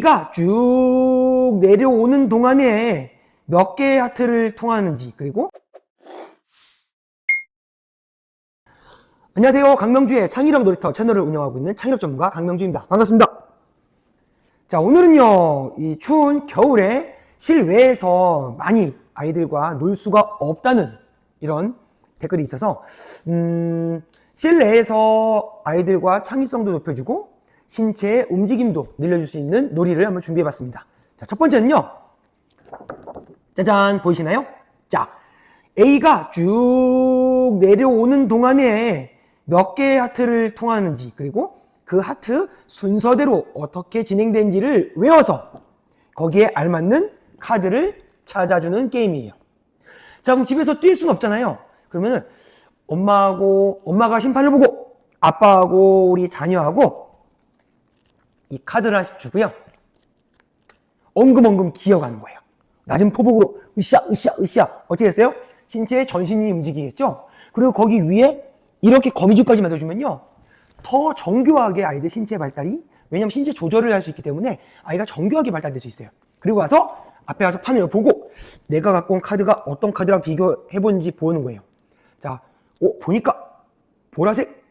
A가 쭉 내려오는 동안에 몇 개의 하트를 통하는지 그리고 안녕하세요. 강명주의 창의력 놀이터 채널을 운영하고 있는 창의력 전문가 강명주입니다. 반갑습니다. 자, 오늘은요, 이 추운 겨울에 실외에서 많이 아이들과 놀 수가 없다는 이런 댓글이 있어서, 음, 실내에서 아이들과 창의성도 높여주고, 신체의 움직임도 늘려줄 수 있는 놀이를 한번 준비해 봤습니다. 자, 첫 번째는요, 짜잔, 보이시나요? 자, A가 쭉 내려오는 동안에 몇 개의 하트를 통하는지, 그리고 그 하트 순서대로 어떻게 진행된지를 외워서 거기에 알맞는 카드를 찾아주는 게임이에요. 자, 그럼 집에서 뛸 수는 없잖아요. 그러면은 엄마하고, 엄마가 심판을 보고, 아빠하고 우리 자녀하고 이 카드를 하나씩 주고요. 엉금엉금 기어가는 거예요. 낮은 포복으로 으쌰, 으쌰, 으쌰. 어떻게 됐어요? 신체의 전신이 움직이겠죠? 그리고 거기 위에 이렇게 거미줄까지 만들어주면요. 더 정교하게 아이들 신체 발달이 왜냐면 신체 조절을 할 수 있기 때문에 아이가 정교하게 발달될 수 있어요. 그리고 와서 앞에 가서 판을 보고 내가 갖고 온 카드가 어떤 카드랑 비교해 본지 보는 거예요. 자, 오, 보니까 보라색,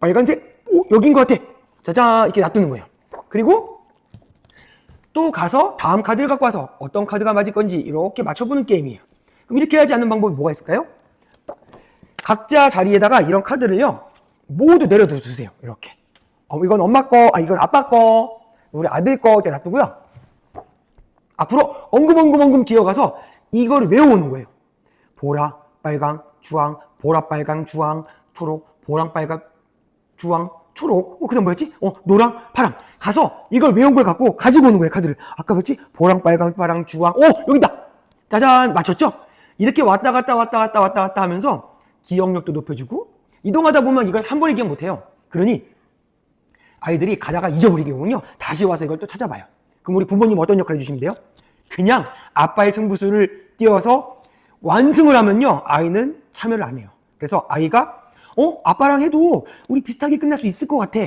빨간색, 오, 여긴 것 같아. 짜잔, 이렇게 놔두는 거예요. 그리고 또 가서 다음 카드를 갖고 와서 어떤 카드가 맞을 건지 이렇게 맞춰보는 게임이에요. 그럼 이렇게 하지 않는 방법이 뭐가 있을까요? 각자 자리에다가 이런 카드를요, 모두 내려두세요. 이렇게. 어, 이건 엄마 거, 아, 이건 아빠 거, 우리 아들 거 이렇게 놔두고요. 앞으로 엉금엉금엉금 기어가서 이거를 외워오는 거예요. 보라, 빨강, 주황, 보라, 빨강, 주황, 초록, 보랑, 빨강, 주황, 초록, 어, 그 다음 뭐였지? 어, 노랑, 파랑. 가서 이걸 외운 걸 갖고 가지고 오는 거예요, 카드를. 아까 뭐였지? 보랑, 빨강, 파랑, 주황, 오, 여기다! 짜잔! 맞췄죠? 이렇게 왔다 갔다 왔다 갔다 왔다 갔다 하면서 기억력도 높여주고 이동하다 보면 이걸 한 번에 기억 못해요. 그러니 아이들이 가다가 잊어버리게 오면요. 다시 와서 이걸 또 찾아봐요. 그럼 우리 부모님 어떤 역할 해주시면 돼요? 그냥 아빠의 승부수를 띄워서 완승을 하면요. 아이는 참여를 안 해요. 그래서 아이가 어? 아빠랑 해도 우리 비슷하게 끝날 수 있을 것 같아.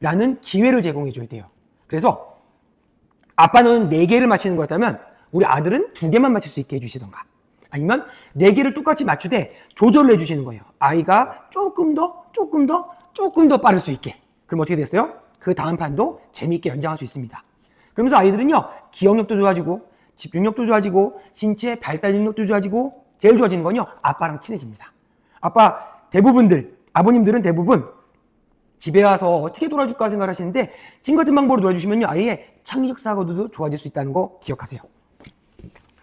라는 기회를 제공해 줘야 돼요. 그래서 아빠는 네개를 맞히는 거였다면 우리 아들은 두개만 맞힐 수 있게 해주시던가. 아니면 네개를 똑같이 맞추되 조절을 해주시는 거예요. 아이가 조금 더, 조금 더, 조금 더 빠를 수 있게. 그럼 어떻게 됐어요? 그 다음 판도 재미있게 연장할 수 있습니다. 그러면서 아이들은요, 기억력도 좋아지고, 집중력도 좋아지고, 신체 발달 능력도 좋아지고, 제일 좋아지는 건요, 아빠랑 친해집니다. 아빠, 대부분들, 아버님들은 대부분 집에 와서 어떻게 놀아줄까 생각하시는데, 지금 같은 방법으로 놀아주시면요, 아이의 창의적 사고도 좋아질 수 있다는 거 기억하세요.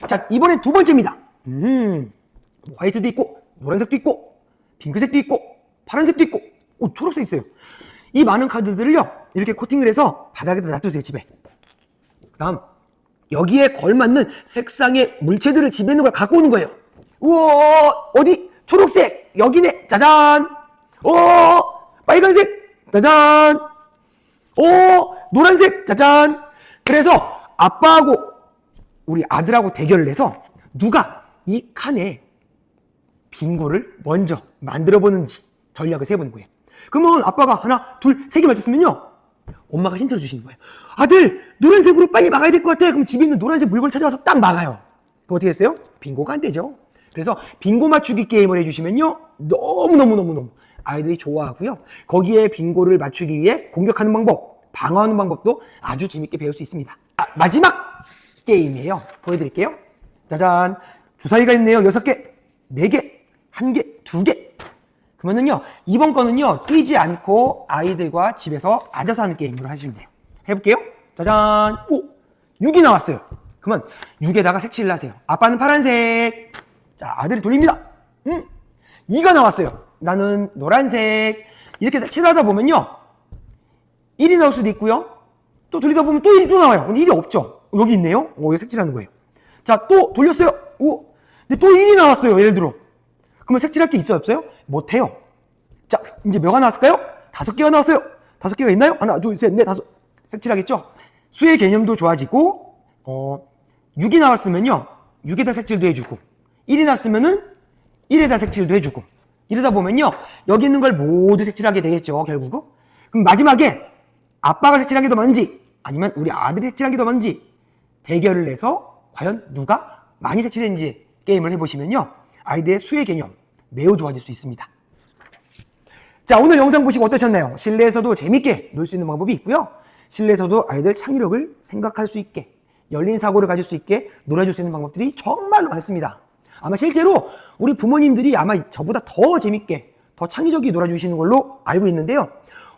자, 이번엔 두 번째입니다. 음, 화이트도 있고, 노란색도 있고, 핑크색도 있고, 파란색도 있고, 오, 초록색 있어요. 이 많은 카드들을요, 이렇게 코팅을 해서 바닥에다 놔두세요, 집에. 그 다음, 여기에 걸맞는 색상의 물체들을 집에 있는 걸 갖고 오는 거예요. 우와, 어디? 초록색, 여기네, 짜잔! 어, 빨간색, 짜잔! 어, 노란색, 짜잔! 그래서 아빠하고 우리 아들하고 대결을 해서 누가 이 칸에 빙고를 먼저 만들어 보는지 전략을 세보는 거예요. 그러면 아빠가 하나, 둘, 세 개 맞췄으면요. 엄마가 힌트를 주시는 거예요. 아들, 노란색으로 빨리 막아야 될 것 같아. 그럼 집에 있는 노란색 물건을 찾아와서 딱 막아요. 그럼 어떻게 됐어요? 빙고가 안 되죠. 그래서 빙고 맞추기 게임을 해주시면요. 너무너무너무너무 아이들이 좋아하고요. 거기에 빙고를 맞추기 위해 공격하는 방법, 방어하는 방법도 아주 재밌게 배울 수 있습니다. 아, 마지막 게임이에요. 보여드릴게요. 짜잔. 주사위가 있네요. 여섯 개, 네 개, 한 개, 두 개. 그러면은요, 이번 거는요, 뛰지 않고 아이들과 집에서 앉아서 하는 게임으로 하시면 돼요. 해볼게요. 짜잔. 오! 6이 나왔어요. 그러면 6에다가 색칠을 하세요. 아빠는 파란색. 자, 아들이 돌립니다. 음! 2가 나왔어요. 나는 노란색. 이렇게 색칠하다 보면요, 1이 나올 수도 있고요. 또 돌리다 보면 또 1이 또 나와요. 근데 1이 없죠. 여기 있네요. 오, 이거 색칠하는 거예요. 자, 또 돌렸어요. 오, 근데 또 1이 나왔어요. 예를 들어. 그러면 색칠할 게 있어요? 없어요? 못해요. 자, 이제 몇가 나왔을까요? 다섯 개가 나왔어요. 다섯 개가 있나요? 하나, 둘, 셋, 넷, 다섯. 색칠하겠죠? 수의 개념도 좋아지고, 어, 6이 나왔으면요. 6에다 색칠도 해주고, 1이 나왔으면은 1에다 색칠도 해주고, 이러다 보면요. 여기 있는 걸 모두 색칠하게 되겠죠, 결국은. 그럼 마지막에 아빠가 색칠한 게 더 많은지, 아니면 우리 아들이 색칠한 게 더 많은지 대결을 내서 과연 누가 많이 색칠했는지 게임을 해보시면요. 아이들의 수의 개념 매우 좋아질 수 있습니다. 자, 오늘 영상 보시고 어떠셨나요? 실내에서도 재밌게 놀 수 있는 방법이 있고요. 실내에서도 아이들 창의력을 생각할 수 있게, 열린 사고를 가질 수 있게 놀아줄 수 있는 방법들이 정말로 많습니다. 아마 실제로 우리 부모님들이 아마 저보다 더 재밌게, 더 창의적이게 놀아주시는 걸로 알고 있는데요.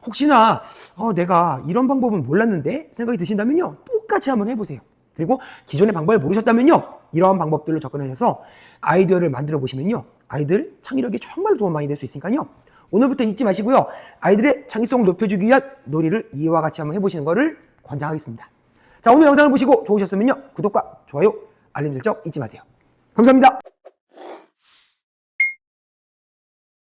혹시나 어, 내가 이런 방법은 몰랐는데 생각이 드신다면요. 똑같이 한번 해보세요. 그리고 기존의 방법을 모르셨다면요. 이러한 방법들로 접근하셔서 아이디어를 만들어 보시면요. 아이들 창의력이 정말 도움 많이 될 수 있으니까요. 오늘부터 잊지 마시고요. 아이들의 창의성을 높여주기 위한 놀이를 이와 같이 한번 해보시는 것을 권장하겠습니다. 자, 오늘 영상을 보시고 좋으셨으면요. 구독과 좋아요, 알림 설정 잊지 마세요. 감사합니다.